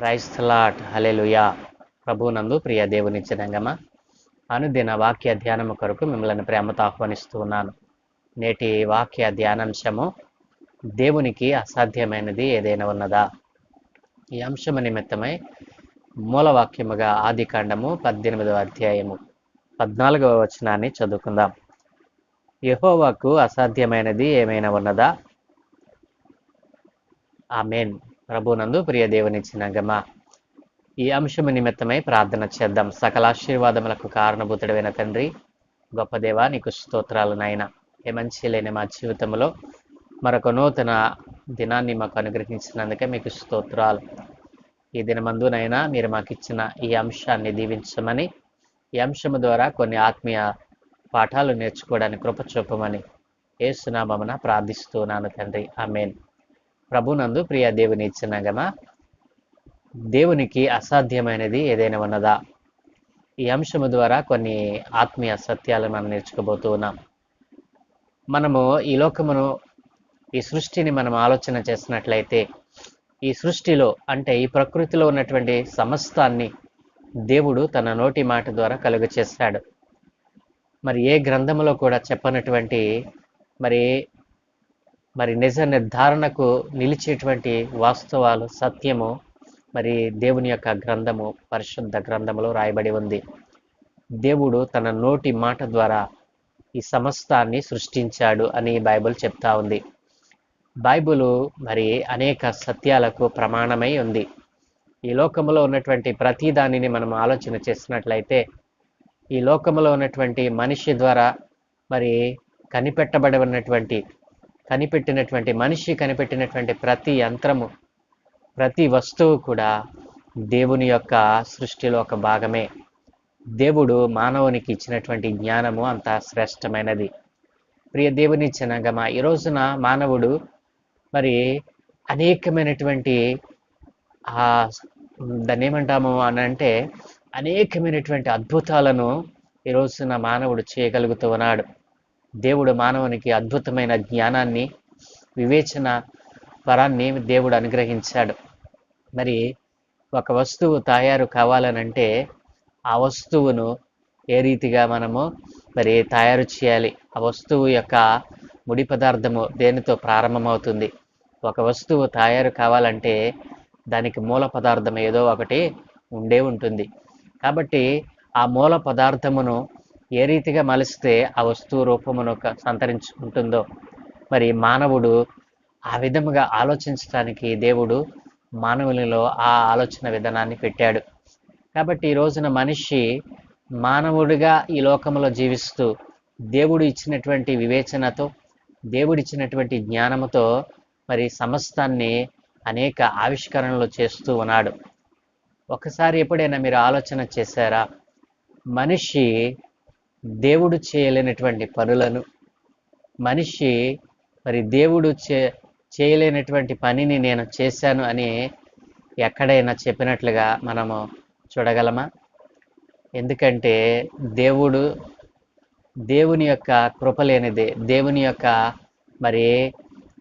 క్రైస్తలాట్ hallelujah ప్రభునందు ప్రియ దేవుని జనంగమ అనుదిన వాక్య ధ్యానము కొరకు మిమ్మల్ని ప్రేమతో ఆహ్వానిస్తూ ఉన్నాను. నేటి వాక్య ధ్యానాంశము దేవునికి అసాధ్యమైనది ఏదైనా ఉన్నదా? ఈ అంశము నిమిత్తమై మూలవాక్యముగా ఆది కాండము పద్దెనిమిదవ అధ్యాయము పద్నాలుగవ వచనాన్ని చదువుకుందాం. యహోవాకు అసాధ్యమైనది ఏమైనా ఉన్నదా? ఆమెన్. ప్రభునందు ప్రియ దేవునిచ్చిన గమ. ఈ అంశము నిమిత్తమై ప్రార్థన చేద్దాం. సకల ఆశీర్వాదములకు కారణభూతుడైన తండ్రి గొప్ప దేవా నీకు స్తోత్రాలు నాయన. ఏ మంచి లేని మా జీవితంలో మరొక నూతన దినాన్ని మాకు అనుగ్రహించినందుకే మీకు స్తోత్రాలు. ఈ దినమందునైనా మీరు మాకు ఇచ్చిన ఈ అంశాన్ని దీవించమని ఈ అంశము ద్వారా కొన్ని ఆత్మీయ పాఠాలు నేర్చుకోవడానికి కృప చూపమని ఏసునామమున ప్రార్థిస్తున్నాను తండ్రి. ఆమెన్. ప్రభునందు ప్రియ దేవుని ఇచ్చిన ఇచ్చినగమా దేవునికి అసాధ్యమైనది ఏదైనా ఉన్నదా? ఈ అంశము ద్వారా కొన్ని ఆత్మీయ సత్యాలు మనం నేర్చుకోబోతూ ఉన్నాం. మనము ఈ లోకమును ఈ సృష్టిని మనం ఆలోచన చేసినట్లయితే ఈ సృష్టిలో అంటే ఈ ప్రకృతిలో ఉన్నటువంటి సమస్తాన్ని దేవుడు తన నోటి మాట ద్వారా కలుగు చేశాడు. మరి ఏ గ్రంథములో కూడా చెప్పనటువంటి మరి మరి నిజ నిర్ధారణకు నిలిచేటువంటి వాస్తవాలు సత్యము మరి దేవుని యొక్క గ్రంథము పరిశుద్ధ గ్రంథములో రాయబడి ఉంది. దేవుడు తన నోటి మాట ద్వారా ఈ సమస్తాన్ని సృష్టించాడు అని బైబిల్ చెప్తా ఉంది. బైబిల్ మరి అనేక సత్యాలకు ప్రమాణమై ఉంది. ఈ లోకములో ఉన్నటువంటి ప్రతి దానిని మనం ఆలోచన చేసినట్లయితే ఈ లోకములో ఉన్నటువంటి మనిషి ద్వారా మరి కనిపెట్టబడి ఉన్నటువంటి కనిపెట్టినటువంటి మనిషి కనిపెట్టినటువంటి ప్రతి యంత్రము ప్రతి వస్తువు కూడా దేవుని యొక్క సృష్టిలో ఒక భాగమే. దేవుడు మానవునికి ఇచ్చినటువంటి జ్ఞానము అంత శ్రేష్టమైనది. ప్రియ దేవుని చిన్నగమ ఈ రోజున మానవుడు మరి అనేకమైనటువంటి ఆ దాన్ని ఏమంటాము అని అంటే అనేకమైనటువంటి అద్భుతాలను ఈ రోజున మానవుడు చేయగలుగుతూ ఉన్నాడు. దేవుడు మానవునికి అద్భుతమైన జ్ఞానాన్ని వివేచన వరాన్ని దేవుడు అనుగ్రహించాడు. మరి ఒక వస్తువు తయారు కావాలనంటే ఆ వస్తువును ఏ రీతిగా మనము మరి తయారు చేయాలి? ఆ వస్తువు యొక్క ముడి పదార్థము దేనితో ప్రారంభమవుతుంది? ఒక వస్తువు తయారు కావాలంటే దానికి మూల పదార్థం ఏదో ఒకటి ఉండే ఉంటుంది. కాబట్టి ఆ మూల పదార్థమును ఏ రీతిగా మలిస్తే ఆ వస్తువు రూపమును సంతరించుకుంటుందో మరి మానవుడు ఆ విధముగా ఆలోచించడానికి దేవుడు మానవులలో ఆ ఆలోచన విధానాన్ని పెట్టాడు. కాబట్టి ఈ రోజున మనిషి మానవుడిగా ఈ లోకంలో జీవిస్తూ దేవుడు ఇచ్చినటువంటి వివేచనతో దేవుడిచ్చినటువంటి జ్ఞానముతో మరి సమస్తాన్ని అనేక ఆవిష్కరణలు చేస్తూ ఉన్నాడు. ఒకసారి ఎప్పుడైనా మీరు ఆలోచన చేశారా? మనిషి దేవుడు చేయలేనటువంటి పనులను మనిషి మరి దేవుడు చే చేయలేనటువంటి పనిని నేను చేశాను అని ఎక్కడైనా చెప్పినట్లుగా మనము చూడగలమా? ఎందుకంటే దేవుడు దేవుని యొక్క కృప లేనిదే దేవుని యొక్క మరి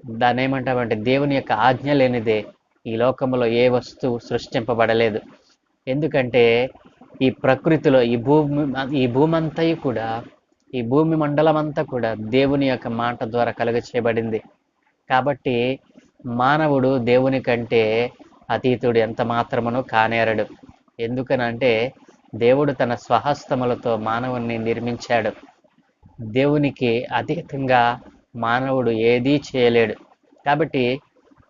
దాన్ని ఏమంటామంటే దేవుని యొక్క ఆజ్ఞ లేనిదే ఈ లోకంలో ఏ వస్తువు సృష్టింపబడలేదు. ఎందుకంటే ఈ ప్రకృతిలో ఈ భూమి ఈ భూమి కూడా ఈ భూమి మండలం అంతా కూడా దేవుని యొక్క మాట ద్వారా కలుగ చేయబడింది కాబట్టి మానవుడు దేవుని కంటే అతీతుడు ఎంత మాత్రమును కానేరడు. ఎందుకనంటే దేవుడు తన స్వహస్తములతో మానవుణ్ణి నిర్మించాడు. దేవునికి అతీతంగా మానవుడు ఏదీ చేయలేడు. కాబట్టి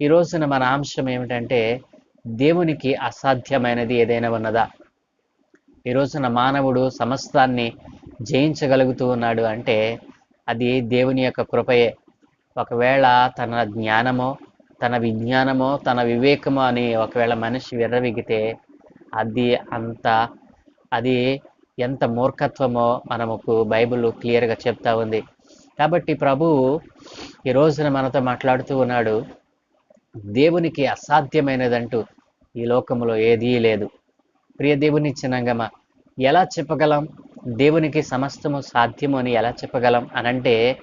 ఈ రోజున మన అంశం ఏమిటంటే దేవునికి అసాధ్యమైనది ఏదైనా ఉన్నదా? ఈ రోజున మానవుడు సమస్తాన్ని జయించగలుగుతూ ఉన్నాడు అంటే అది దేవుని యొక్క కృపయే. ఒకవేళ తన జ్ఞానమో తన విజ్ఞానమో తన వివేకమో అని ఒకవేళ మనిషి విర్రవిగితే అది అంత అది ఎంత మూర్ఖత్వమో మనకు బైబిల్ క్లియర్గా చెప్తా ఉంది. కాబట్టి ప్రభువు ఈ రోజున మనతో మాట్లాడుతూ ఉన్నాడు దేవునికి అసాధ్యమైనదంటూ ఈ లోకంలో ఏదీ లేదు. ప్రియ దేవుని చిన్నంగమ ఎలా చెప్పగలం? దేవునికి సమస్తము సాధ్యము అని ఎలా చెప్పగలం? అనంటే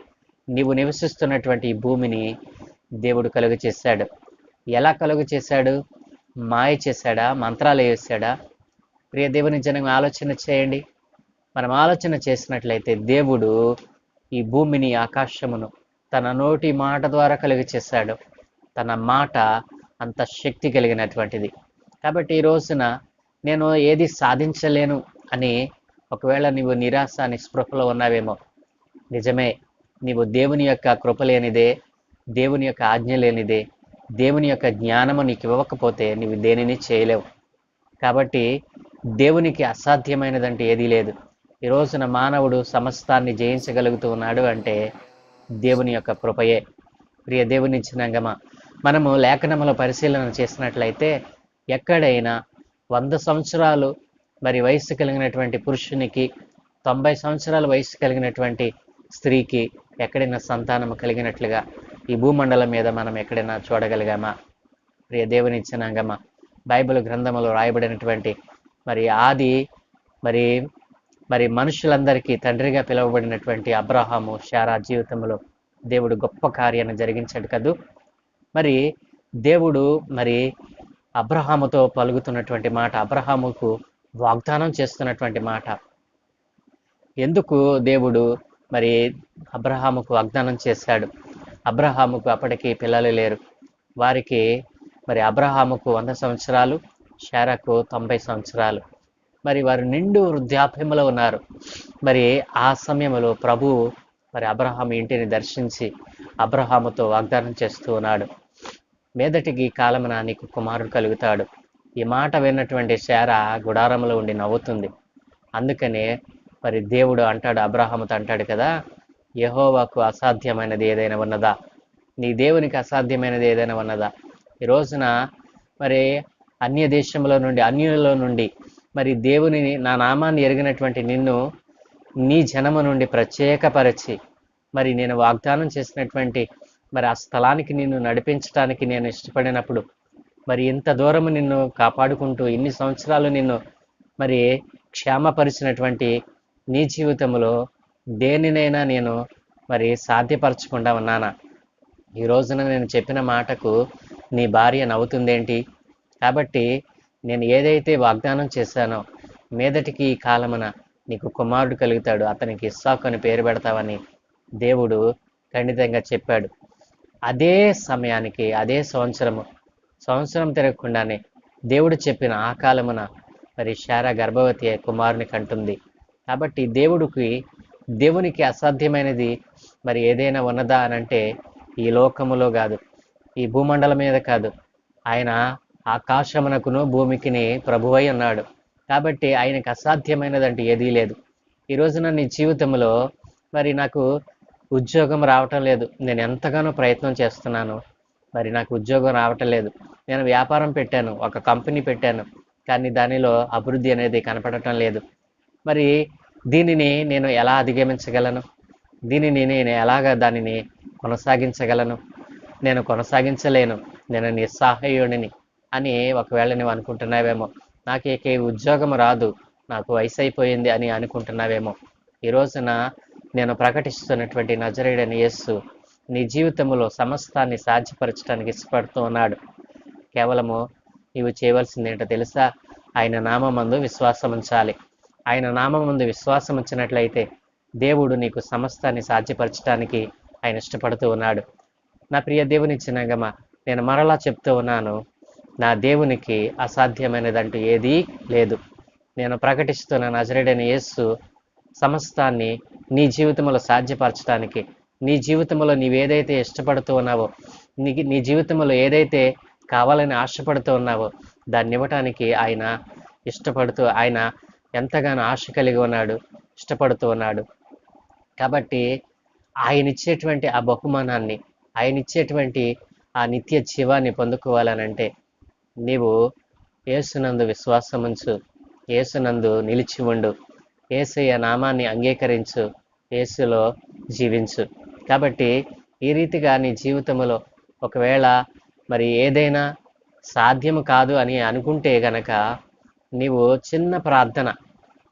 నీవు నివసిస్తున్నటువంటి ఈ భూమిని దేవుడు కలుగు చేశాడు. ఎలా కలుగు చేశాడు? మాయ చేశాడా? మంత్రాలు వేసాడా ప్రియ దేవుని జనం ఆలోచన చేయండి. మనం ఆలోచన చేసినట్లయితే దేవుడు ఈ భూమిని ఆకాశమును తన నోటి మాట ద్వారా కలుగు చేశాడు. తన మాట అంత శక్తి కలిగినటువంటిది. కాబట్టి ఈ రోజున నేను ఏది సాధించలేను అని ఒకవేళ నీవు నిరాశ నిస్పృహలో ఉన్నావేమో నిజమే నీవు దేవుని యొక్క కృప లేనిదే దేవుని యొక్క ఆజ్ఞ లేనిదే దేవుని యొక్క జ్ఞానము నీకు ఇవ్వకపోతే నీవు దేనిని చేయలేవు. కాబట్టి దేవునికి అసాధ్యమైనదంటే ఏదీ లేదు. ఈ రోజున మానవుడు సమస్తాన్ని జయించగలుగుతూ ఉన్నాడు అంటే దేవుని యొక్క కృపయే. ప్రియ దేవుని ఇచ్చినంగమ మనము లేఖనముల పరిశీలన చేసినట్లయితే ఎక్కడైనా వంద సంవత్సరాలు మరి వయసు కలిగినటువంటి పురుషునికి తొంభై సంవత్సరాల వయసు కలిగినటువంటి స్త్రీకి ఎక్కడైనా సంతానం కలిగినట్లుగా ఈ భూమండలం మీద మనం ఎక్కడైనా చూడగలిగామా? ప్రియ దేవుని ఇచ్చినాగమా బైబిల్ గ్రంథములో రాయబడినటువంటి మరి ఆది మరి మరి మనుషులందరికీ తండ్రిగా పిలువబడినటువంటి అబ్రహాము శారా జీవితంలో దేవుడు గొప్ప కార్యాన్ని జరిగించాడు కదూ? మరి దేవుడు మరి అబ్రహాముతో పలుకుతున్నటువంటి మాట అబ్రహాముకు వాగ్దానం చేస్తున్నటువంటి మాట. ఎందుకు దేవుడు మరి అబ్రహాముకు వాగ్దానం చేశాడు? అబ్రహాముకు అప్పటికి పిల్లలు లేరు. వారికి మరి అబ్రహాముకు వంద సంవత్సరాలు షారాకు తొంభై సంవత్సరాలు. మరి వారు నిండు వృద్ధాప్యములో ఉన్నారు. మరి ఆ సమయంలో ప్రభువు మరి అబ్రహాం ఇంటిని దర్శించి అబ్రహాముతో వాగ్దానం చేస్తూ ఉన్నాడు. మీదటికి కాలమున నీకు కుమారుడు కలుగుతాడు. ఈ మాట విన్నటువంటి శారా గుడారంలో ఉండి నవ్వుతుంది. అందుకనే మరి దేవుడు అంటాడు అబ్రహాముతో అంటాడు కదా యహోవాకు అసాధ్యమైనది ఏదైనా ఉన్నదా? నీ దేవునికి అసాధ్యమైనది ఏదైనా ఉన్నదా? ఈ రోజున మరి అన్య దేశంలో నుండి అన్యులలో నుండి మరి దేవుని నా నామాన్ని ఎరిగినటువంటి నిన్ను నీ జనము నుండి ప్రత్యేకపరచి మరి నేను వాగ్దానం చేసినటువంటి మరి ఆ స్థలానికి నిన్ను నడిపించడానికి నేను ఇష్టపడినప్పుడు మరి ఇంత దూరం నిన్ను కాపాడుకుంటూ ఇన్ని సంవత్సరాలు నిన్ను మరి క్షేమపరిచినటువంటి నీ జీవితంలో దేనినైనా నేను మరి సాధ్యపరచకుండా ఉన్నానా? ఈ రోజున నేను చెప్పిన మాటకు నీ భార్య నవ్వుతుందేంటి? కాబట్టి నేను ఏదైతే వాగ్దానం చేశానో మీదటికి ఈ కాలమున నీకు కుమారుడు కలుగుతాడు అతనికి ఇస్సాకు అని పేరు పెడతావని దేవుడు ఖండితంగా చెప్పాడు. అదే సమయానికి అదే సంవత్సరము సంవత్సరం తిరగకుండానే దేవుడు చెప్పిన ఆ కాలమున మరి శారా గర్భవతి కుమారుని కంటుంది. కాబట్టి దేవుడికి దేవునికి అసాధ్యమైనది మరి ఏదైనా ఉన్నదా అని అంటే ఈ లోకములో కాదు ఈ భూమండలం మీద కాదు. ఆయన ఆకాశమునకును భూమికిని ప్రభువై ఉన్నాడు. కాబట్టి ఆయనకు అసాధ్యమైనదంటే ఏదీ లేదు. ఈ రోజున నీ జీవితంలో మరి నాకు ఉద్యోగం రావటం లేదు. నేను ఎంతగానో ప్రయత్నం చేస్తున్నాను. మరి నాకు ఉద్యోగం రావటం లేదు. నేను వ్యాపారం పెట్టాను. ఒక కంపెనీ పెట్టాను. కానీ దానిలో అభివృద్ధి అనేది కనపడటం లేదు. మరి దీనిని నేను ఎలా అధిగమించగలను? దీనిని నేను ఎలాగ దానిని కొనసాగించగలను? నేను కొనసాగించలేను. నేను నిస్సహాయుడిని అని ఒకవేళ నువ్వు అనుకుంటున్నావేమో. నాకు ఈ ఉద్యోగం రాదు. నాకు వయసు అయిపోయింది అని అనుకుంటున్నావేమో. ఈ రోజున నేను ప్రకటిస్తున్నటువంటి నజరేడైన యేస్సు నీ జీవితంలో సమస్తాన్ని సాధ్యపరచడానికి ఇష్టపడుతూ ఉన్నాడు. కేవలము నీవు చేయవలసింది ఏంటో తెలుసా? ఆయన నామందు విశ్వాసం ఉంచాలి. ఆయన నామందు విశ్వాసం ఉంచినట్లయితే దేవుడు నీకు సమస్తాన్ని సాధ్యపరచడానికి ఆయన ఇష్టపడుతూ ఉన్నాడు. నా ప్రియ దేవుని చిన్నగమ నేను మరలా చెప్తూ ఉన్నాను నా దేవునికి అసాధ్యమైనదంటూ ఏదీ లేదు. నేను ప్రకటిస్తున్న నజరేడైన యేస్సు సమస్తాన్ని నీ జీవితంలో సాధ్యపరచడానికి నీ జీవితంలో నీవేదైతే ఇష్టపడుతూ ఉన్నావో నీ నీ జీవితంలో ఏదైతే కావాలని ఆశపడుతూ ఉన్నావో దాన్ని ఇవ్వటానికి ఆయన ఇష్టపడుతూ ఆయన ఎంతగానో ఆశ కలిగి ఉన్నాడు ఇష్టపడుతూ ఉన్నాడు. కాబట్టి ఆయన ఇచ్చేటువంటి ఆ బహుమానాన్ని ఆయన ఇచ్చేటువంటి ఆ నిత్య జీవాన్ని పొందుకోవాలనంటే నీవు ఏసునందు విశ్వాసం ఉంచు ఏసునందు నిలిచి ఉండు. ఏసయ్య నామాన్ని అంగీకరించు ఏసులో జీవించు. కాబట్టి ఈ రీతిగా నీ జీవితంలో ఒకవేళ మరి ఏదైనా సాధ్యం కాదు అని అనుకుంటే గనక నీవు చిన్న ప్రార్థన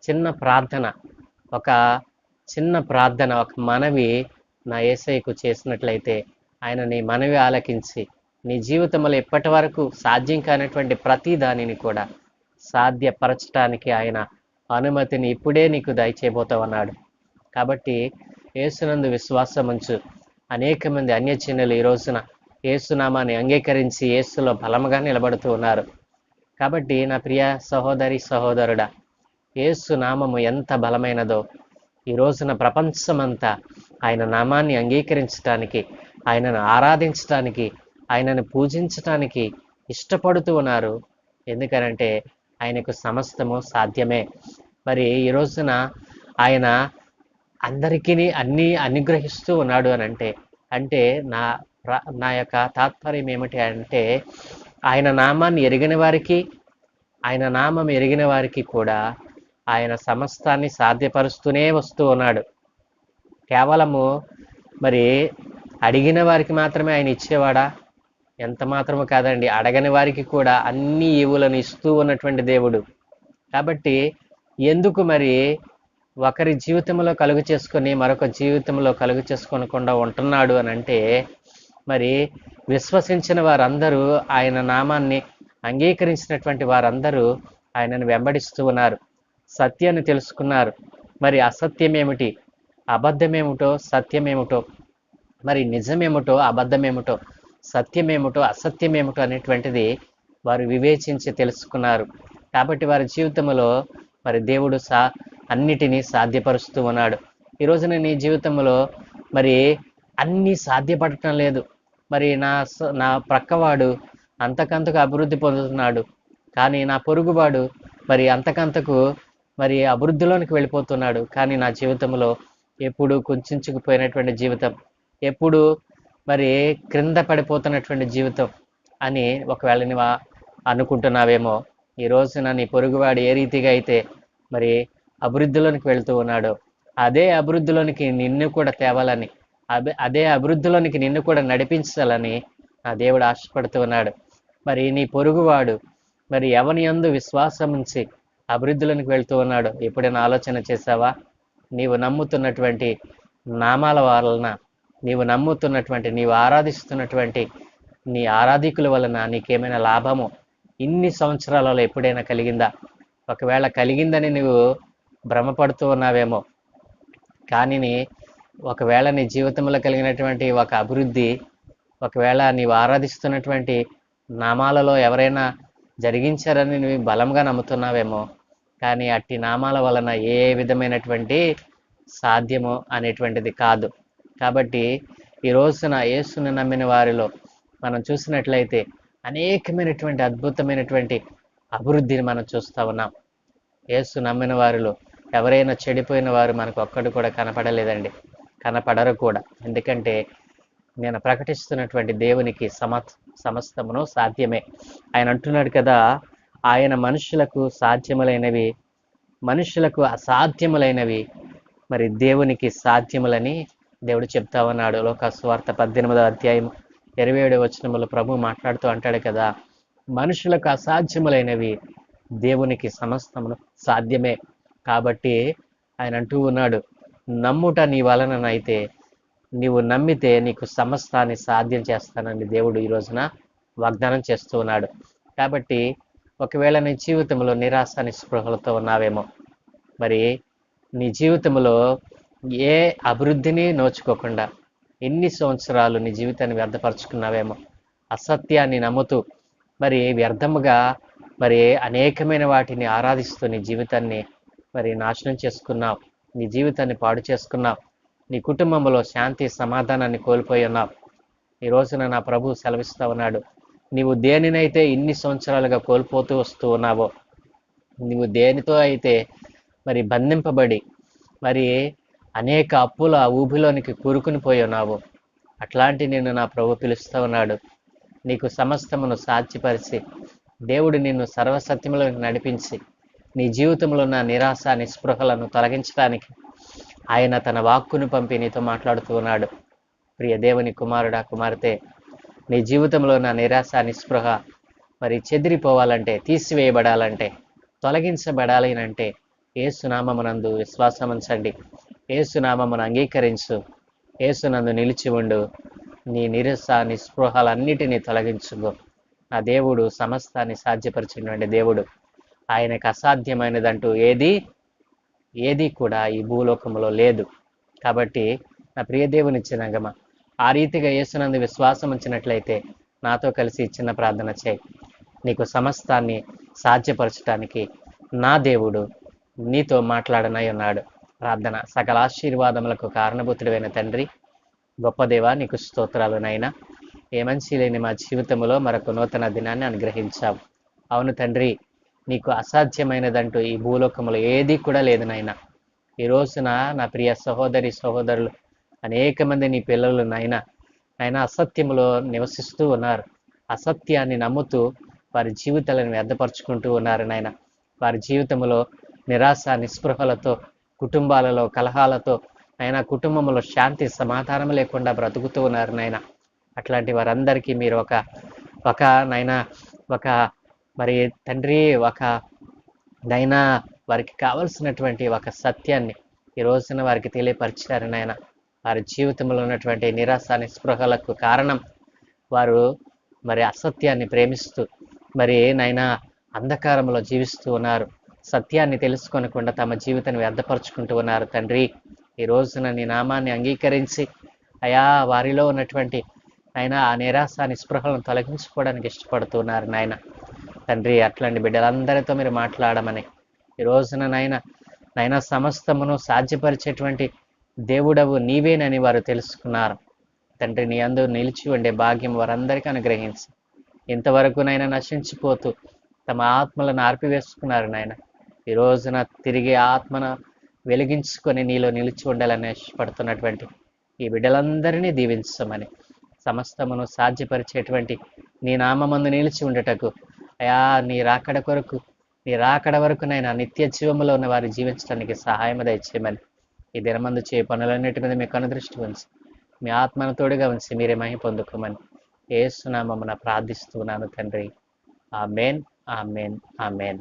చిన్న ప్రార్థన ఒక చిన్న ప్రార్థన ఒక మనవి నా ఏసైకు చేసినట్లయితే ఆయన నీ మనవి ఆలకించి నీ జీవితంలో ఇప్పటి వరకు సాధ్యం కానటువంటి ప్రతి దానిని కూడా సాధ్యపరచడానికి ఆయన అనుమతిని ఇప్పుడే నీకు దయచేయబోతావన్నాడు. కాబట్టి ఏసునందు విశ్వాసం ఉంచు అనేక మంది అన్యచిన్నలు ఈ రోజున ఏసునామాన్ని అంగీకరించి యేసులో బలముగా నిలబడుతూ ఉన్నారు. కాబట్టి నా ప్రియ సహోదరి సహోదరుడా ఏసు నామము ఎంత బలమైనదో ఈ రోజున ప్రపంచమంతా ఆయన నామాన్ని అంగీకరించడానికి ఆయనను ఆరాధించడానికి ఆయనను పూజించటానికి ఇష్టపడుతూ ఉన్నారు. ఎందుకనంటే ఆయనకు సమస్తము సాధ్యమే. మరి ఈ రోజున ఆయన అందరికీ అన్నీ అనుగ్రహిస్తూ ఉన్నాడు అని అంటే అంటే నా నా యొక్క తాత్పర్యం ఏమిటి అంటే ఆయన నామాన్ని ఎరిగిన వారికి ఆయన నామం ఎరిగిన వారికి కూడా ఆయన సమస్తాన్ని సాధ్యపరుస్తూనే వస్తూ ఉన్నాడు. కేవలము మరి అడిగిన వారికి మాత్రమే ఆయన ఇచ్చేవాడా? ఎంత మాత్రము కాదండి. అడగని వారికి కూడా అన్ని ఈవులను ఇస్తూ ఉన్నటువంటి దేవుడు. కాబట్టి ఎందుకు మరి ఒకరి జీవితంలో కలుగు చేసుకొని మరొక జీవితంలో కలుగు చేసుకోనకుండా ఉంటున్నాడు అని అంటే మరి విశ్వసించిన వారందరూ ఆయన నామాన్ని అంగీకరించినటువంటి వారందరూ ఆయనను వెంబడిస్తూ ఉన్నారు. సత్యాన్ని తెలుసుకున్నారు. మరి అసత్యం ఏమిటి అబద్ధమేమిటో? సత్యమేమిటో? మరి నిజమేమిటో? అబద్ధమేమిటో? సత్యమేమిటో అసత్యమేమిటో అనేటువంటిది వారు వివేచించి తెలుసుకున్నారు. కాబట్టి వారి జీవితంలో మరి దేవుడు సా అన్నిటినీ సాధ్యపరుస్తూ ఉన్నాడు. ఈ రోజున నీ జీవితంలో మరి అన్నీ సాధ్యపడటం లేదు. మరి నా స- నా ప్రక్కవాడు అంతకంతకు అభివృద్ధి పొందుతున్నాడు. కానీ నా పొరుగువాడు మరి అంతకంతకు మరి అభివృద్ధిలోనికి వెళ్ళిపోతున్నాడు. కానీ నా జీవితంలో ఎప్పుడు కుంచుకుపోయినటువంటి జీవితం. ఎప్పుడు మరి క్రింద పడిపోతున్నటువంటి జీవితం అని ఒకవేళ నువ్వు అనుకుంటున్నావేమో ఈ రోజున నీ పొరుగువాడు ఏ రీతిగా అయితే మరి అభివృద్ధిలోనికి వెళ్తూ ఉన్నాడో అదే అభివృద్ధిలోనికి నిన్ను కూడా తేవాలని అదే అదే అభివృద్ధిలోనికి నిన్ను కూడా నడిపించాలని నా దేవుడు ఆశపడుతూ ఉన్నాడు. మరి నీ పొరుగువాడు మరి ఎవని యందు విశ్వాసం ఉంచి అభివృద్ధిలోనికి వెళ్తూ ఉన్నాడు ఎప్పుడైనా ఆలోచన చేసావా నీవు నమ్ముతున్నటువంటి నామాల వలన నీవు నమ్ముతున్నటువంటి నీవు ఆరాధిస్తున్నటువంటి నీ ఆరాధికుల వలన నీకేమైనా లాభము? ఇన్ని సంవత్సరాలలో ఎప్పుడైనా కలిగిందా? ఒకవేళ కలిగిందని నువ్వు భ్రమపడుతూ ఉన్నావేమో? కానీ నీ- ఒకవేళ నీ జీవితంలో కలిగినటువంటి ఒక అభివృద్ధి ఒకవేళ నీవు ఆరాధిస్తున్నటువంటి నామాలలో ఎవరైనా జరిగించారని నువ్వు బలంగా నమ్ముతున్నావేమో? కానీ అట్టి నామాల వలన ఏ విధమైనటువంటి సాధ్యము అనేటువంటిది కాదు. కాబట్టి ఈ రోజున యేసుని నమ్మిన వారిలో మనం చూసినట్లయితే అనేకమైనటువంటి అద్భుతమైనటువంటి అభివృద్ధిని మనం చూస్తూ ఉన్నాం. యేసు నమ్మిన వారిలో ఎవరైనా చెడిపోయిన వారు మనకు ఒక్కడు కూడా కనపడలేదండి. కనపడరు కూడా. ఎందుకంటే నేను ప్రకటిస్తున్నటువంటి దేవునికి సమ సమస్తమును సాధ్యమే. ఆయన అంటున్నాడు కదా ఆయన మనుషులకు సాధ్యములైనవి మనుషులకు అసాధ్యములైనవి మరి దేవునికి సాధ్యములని దేవుడు చెప్తా ఉన్నాడు లోక స్వార్థ అధ్యాయం ఇరవై ఏడు వచనములు ప్రభు మాట్లాడుతూ అంటాడు కదా మనుషులకు అసాధ్యములైనవి దేవునికి సమస్తమును సాధ్యమే. కాబట్టి ఆయన అంటూ ఉన్నాడు నమ్ముట నీ వలననైతే నీవు నమ్మితే నీకు సమస్తాన్ని సాధ్యం చేస్తానని దేవుడు ఈ రోజున వాగ్దానం చేస్తూ ఉన్నాడు. కాబట్టి ఒకవేళ నీ జీవితంలో నిరాశ నిస్పృహలతో ఉన్నావేమో మరి నీ జీవితంలో ఏ అభివృద్ధిని నోచుకోకుండా ఎన్ని సంవత్సరాలు నీ జీవితాన్ని వ్యర్థపరచుకున్నావేమో. అసత్యాన్ని నమ్ముతూ మరి వ్యర్థముగా మరి అనేకమైన వాటిని ఆరాధిస్తూ నీ జీవితాన్ని మరి నాశనం చేసుకున్నావు. నీ జీవితాన్ని పాడు చేసుకున్నావు. నీ కుటుంబంలో శాంతి సమాధానాన్ని కోల్పోయి ఉన్నావు. ఈ రోజున నా ప్రభు సెలవిస్తా ఉన్నాడు. నీవు దేనినైతే ఇన్ని సంవత్సరాలుగా కోల్పోతూ వస్తూ ఉన్నావో నువ్వు దేనితో అయితే మరి బంధింపబడి మరి అనేక అప్పుల ఊబిలోనికి కూరుకుని పోయి ఉన్నావు అట్లాంటి నిన్ను నా ప్రభు పిలుస్తూ ఉన్నాడు. నీకు సమస్తమును సాధ్యపరిచి దేవుడు నిన్ను సర్వసత్యములకు నడిపించి నీ జీవితంలో ఉన్న నిరాశ నిస్పృహలను తొలగించడానికి ఆయన తన వాక్కును పంపి నీతో మాట్లాడుతూ ఉన్నాడు. ప్రియ దేవుని కుమారుడా కుమార్తె నీ జీవితంలో ఉన్న నిరాశ నిస్పృహ మరి చెదిరిపోవాలంటే తీసివేయబడాలంటే తొలగించబడాలి అంటే ఏసునామమునందు విశ్వాసం ఉంచండి ఏసునామమును అంగీకరించు. ఏసునందు నిలిచి ఉండు. నీ నిరస నిస్పృహలన్నిటినీ తొలగించుకో. నా దేవుడు సమస్తాన్ని సాధ్యపరిచినటువంటి దేవుడు. ఆయనకు అసాధ్యమైనదంటూ ఏది ఏది కూడా ఈ భూలోకంలో లేదు. కాబట్టి నా ప్రియ దేవుని చిన్నగమ ఆ రీతిగా యేసునందు విశ్వాసం ఉంచినట్లయితే నాతో కలిసి చిన్న ప్రార్థన చేయి. నీకు సమస్తాన్ని సాధ్యపరచటానికి నా దేవుడు నీతో మాట్లాడనై ఉన్నాడు. ప్రార్థన. సకల ఆశీర్వాదములకు కారణభూతుడైన తండ్రి గొప్ప దేవా నీకు స్తోత్రాలు నైనా ఏ లేని మా జీవితంలో మరొక నూతన దినాన్ని అనుగ్రహించావు. అవును తండ్రి నీకు అసాధ్యమైనదంటూ ఈ భూలోకములు ఏది కూడా లేదు నాయనా. ఈ రోజున నా ప్రియ సహోదరి సహోదరులు అనేక మంది నీ పిల్లలు నాయన ఆయన అసత్యములో నివసిస్తూ ఉన్నారు. అసత్యాన్ని నమ్ముతూ వారి జీవితాలను వ్యర్థపరుచుకుంటూ ఉన్నారు నాయన. వారి జీవితంలో నిరాశ నిస్పృహలతో కుటుంబాలలో కలహాలతో నాయన కుటుంబంలో శాంతి సమాధానం లేకుండా బ్రతుకుతూ ఉన్నారు నాయన అట్లాంటి వారందరికీ మీరు ఒక ఒక నైనా ఒక మరి తండ్రి ఒక నైనా వారికి కావలసినటువంటి ఒక సత్యాన్ని ఈ రోజున వారికి తెలియపరిచారు నాయన వారి జీవితంలో ఉన్నటువంటి నిరాశ నిస్పృహలకు కారణం వారు మరి అసత్యాన్ని ప్రేమిస్తూ మరి నైనా అంధకారంలో జీవిస్తూ ఉన్నారు. సత్యాన్ని తెలుసుకోనకుండా తమ జీవితాన్ని వ్యర్థపరుచుకుంటూ ఉన్నారు. తండ్రి ఈ రోజున నీ నామాన్ని అంగీకరించి అయా వారిలో ఉన్నటువంటి ఆయన ఆ నిరాశ నిస్పృహలను తొలగించుకోవడానికి ఇష్టపడుతున్నారు నాయన. తండ్రి అట్లాంటి బిడ్డలందరితో మీరు మాట్లాడమని ఈ రోజున నాయన నాయన సమస్తమును సాధ్యపరిచేటువంటి దేవుడవు నీవేనని వారు తెలుసుకున్నారు. తండ్రి నీ అందు నిలిచి ఉండే భాగ్యం వారందరికీ అనుగ్రహించి. ఇంతవరకు నైనా నశించిపోతూ తమ ఆత్మలను ఆర్పివేసుకున్నారు నాయన. ఈ రోజున తిరిగి ఆత్మను వెలిగించుకొని నీలో నిలిచి ఉండాలని ఇష్టపడుతున్నటువంటి ఈ బిడ్డలందరినీ దీవించమని సమస్తమును సాధ్యపరిచేటువంటి నీ నామందు నిలిచి ఉండటకు అయా నీ రాకడ కొరకు నీ రాకడ వరకు నైనా నిత్య జీవములో ఉన్న వారు జీవించడానికి సహాయం దయచేయమని ఈ దినమందు చే పనులన్నిటి మీద మీకు అనుదృష్టి ఉంచి మీ ఆత్మను తోడుగా ఉంచి మీరే మహి పొందుకోమని ఏసునామమున ప్రార్థిస్తున్నాను తండ్రి. ఆ మేన్ ఆ మేన్ ఆ ఆమెన్.